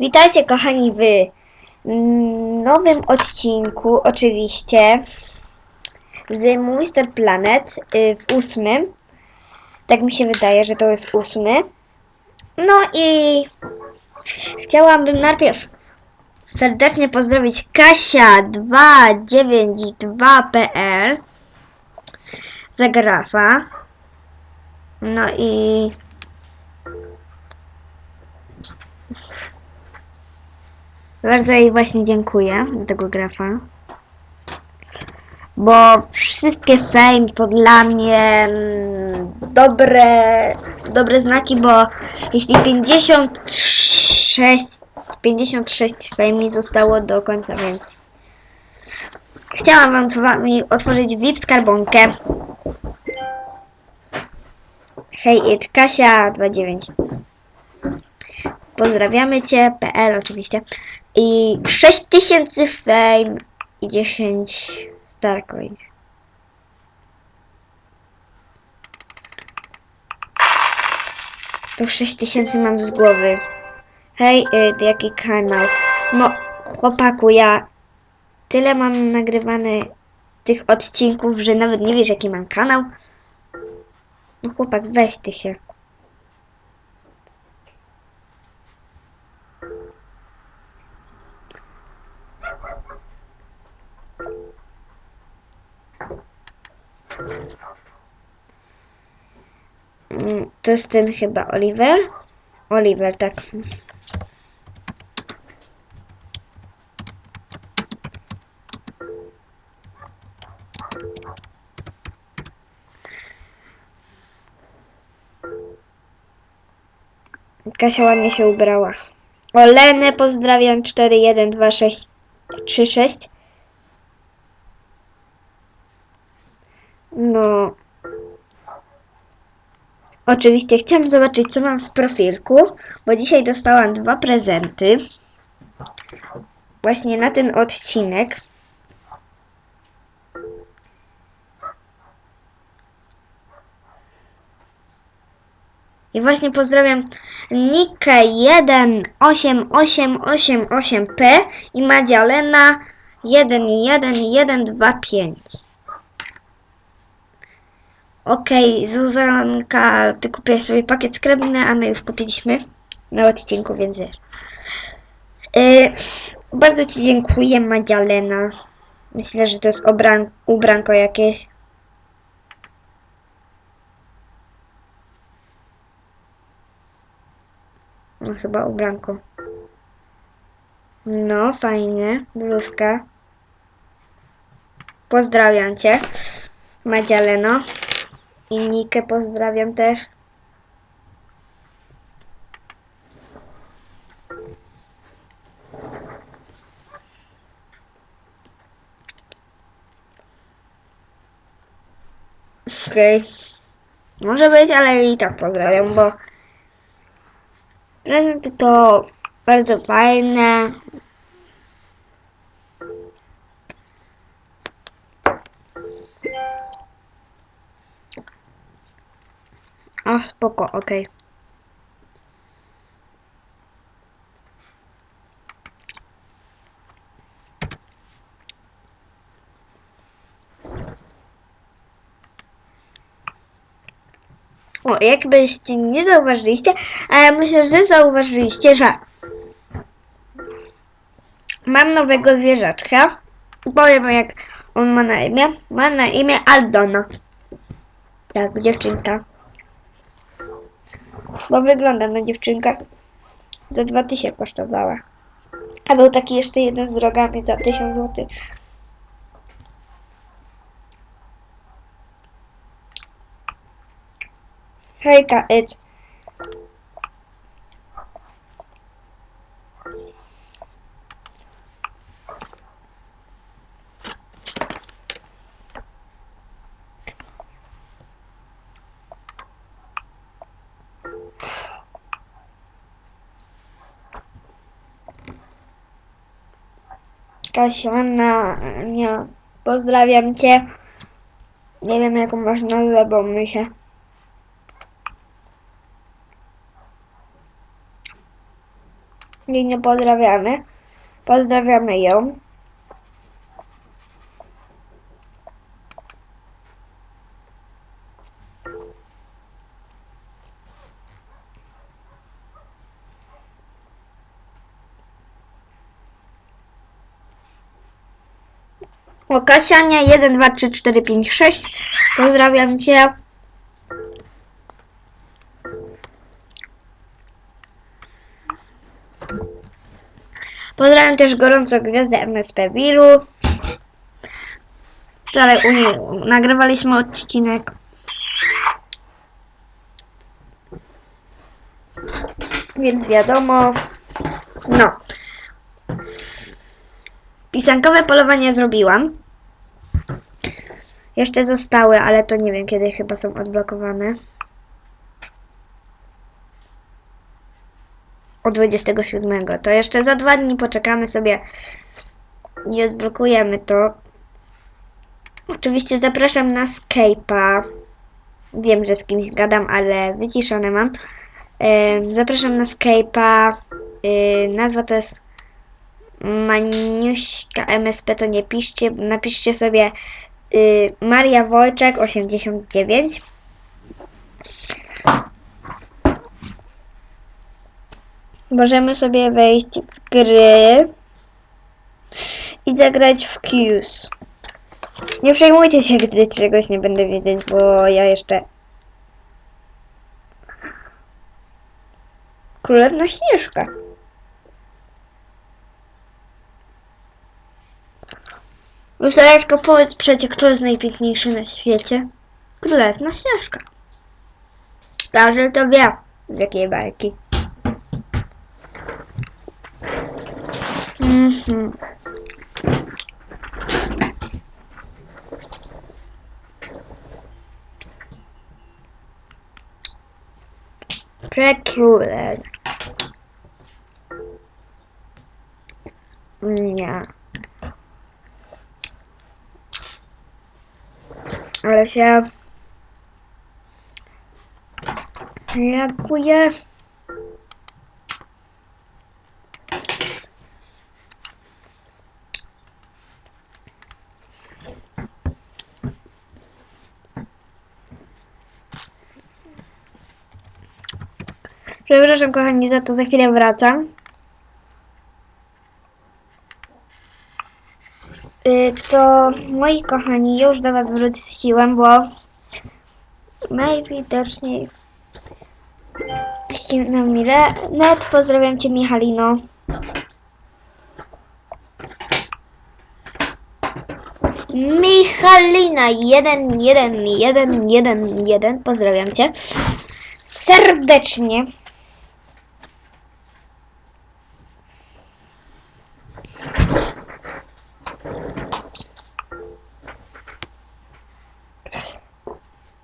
Witajcie kochani w mm, nowym odcinku, oczywiście, z Mr. Planet y, w ósmym. Tak mi się wydaje, że to jest ósmy. No i chciałabym najpierw serdecznie pozdrowić Kasia292.pl za grafa. No i Bardzo jej właśnie dziękuję za tego grafa. Bo wszystkie fame to dla mnie mm, dobre, dobre znaki, bo jeśli 56, 56 fame mi zostało do końca, więc chciałam wam z wami otworzyć VIP skarbonkę. Hej, it Kasia 29. Pozdrawiamy Cię, PL oczywiście. I 6000 fame i 10 Starcoins. Tu 6000 mam z głowy. Hej, y, jaki kanał? No, chłopaku, ja tyle mam nagrywane tych odcinków, że nawet nie wiesz jaki mam kanał. No chłopak, weź ty się. Mm, To jest ten chyba Oliver? Oliver, tak. Kasia ładnie się ubrała. Olenę pozdrawiam 412636. No. Oczywiście chciałam zobaczyć, co mam w profilku, bo dzisiaj dostałam dwa prezenty. Właśnie na ten odcinek. I właśnie pozdrawiam Nikę 18888P i Madzialena 11125. Okej, Zuzanka, ty kupiłaś sobie pakiet srebrny, a my już kupiliśmy na odcinku, więc wiesz. Yy, bardzo Ci dziękuję, Madzialena. Myślę, że to jest obran- ubranko jakieś. No chyba ubranko. No, fajnie. Bluzka. Pozdrawiam Cię, Madzialeno. I Nikę pozdrawiam też. Okej. Może być, ale i tak pozdrawiam, bo prezenty to bardzo fajne. A, spoko, okej. O, jakbyście nie zauważyliście, ale myślę, że zauważyliście, że mam nowego zwierzaczka. Powiem jak on ma na imię. Ma na imię Aldona. Tak, dziewczynka. Bo wygląda na dziewczynkę. Za 2000 kosztowała. A był taki jeszcze jeden z drogami za 1000 zł. Hejka, Ed. Kasia, nie, pozdrawiam Cię. Nie wiem jaką masz nazwę, bo my się jej nie pozdrawiamy. Pozdrawiamy ją. O, Kasiania 1, 2, 3, 4, 5, 6. Pozdrawiam Cię. Pozdrawiam też gorąco gwiazdę MSP Wilu. Wczoraj u niej nagrywaliśmy odcinek. Więc wiadomo. No. Pisankowe polowanie zrobiłam. Jeszcze zostały, ale to nie wiem kiedy chyba są odblokowane. O 27. To jeszcze za dwa dni poczekamy sobie i odblokujemy to. Oczywiście zapraszam na Skype'a. Wiem, że z kimś gadam, ale wyciszone mam. Zapraszam na Skype'a. Y, Nazwa to jest Maniuśka MSP, to nie piszcie. Napiszcie sobie y, Maria Wojczak 89. Możemy sobie wejść w gry i zagrać w Q's. Nie przejmujcie się, gdy czegoś nie będę wiedzieć, bo ja jeszcze... Królewna Śnieżka. Lustereczko, powiedz przecie, kto jest najpiękniejszy na świecie? Królewna Śnieżka. Każdy to wie, z jakiej bajki. Mhm. Prekróle. Nie. Ale się reaguje. Przepraszam kochani za to, za chwilę wracam. To moi kochani, już do Was wróciłem, bo najwidoczniej ścinał mi net. Pozdrawiam Cię Michalino. Michalina 1, 1, 1, 1, 1. Pozdrawiam Cię serdecznie.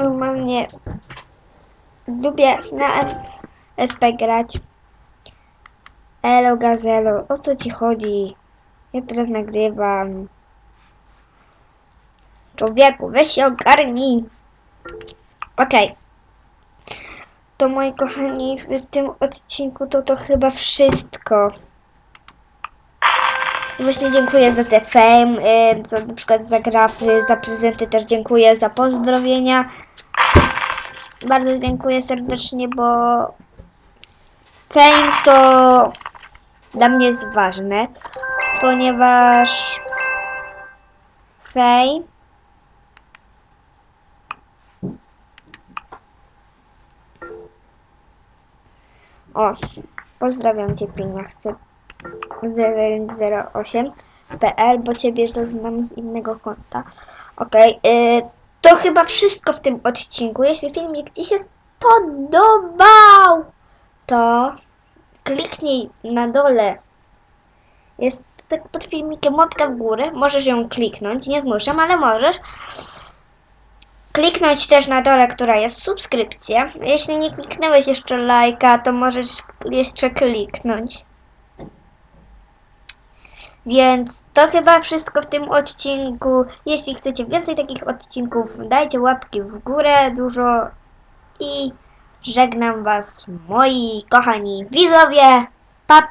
Normalnie lubię na SP grać. Elo Gazelo, o co ci chodzi? Ja teraz nagrywam. Człowieku, weź się ogarnij. Okej. To moi kochani, w tym odcinku to to chyba wszystko. Właśnie dziękuję za te fame, y, za na przykład za grafy, za prezenty też dziękuję, za pozdrowienia. Bardzo dziękuję serdecznie, bo fame to dla mnie jest ważne, ponieważ fame O, pozdrawiam Cię Pienia, chcę 0908.pl, bo Ciebie to znam z innego konta. Okej, y, to chyba wszystko w tym odcinku. Jeśli filmik Ci się spodobał, to kliknij na dole. Jest tak pod filmikiem łapka w górę. Możesz ją kliknąć, nie zmuszam, ale możesz. Kliknąć też na dole, która jest subskrypcja. Jeśli nie kliknąłeś jeszcze lajka, to możesz jeszcze kliknąć. Więc to chyba wszystko w tym odcinku. Jeśli chcecie więcej takich odcinków, dajcie łapki w górę dużo i żegnam Was, moi kochani widzowie. Pa, pa!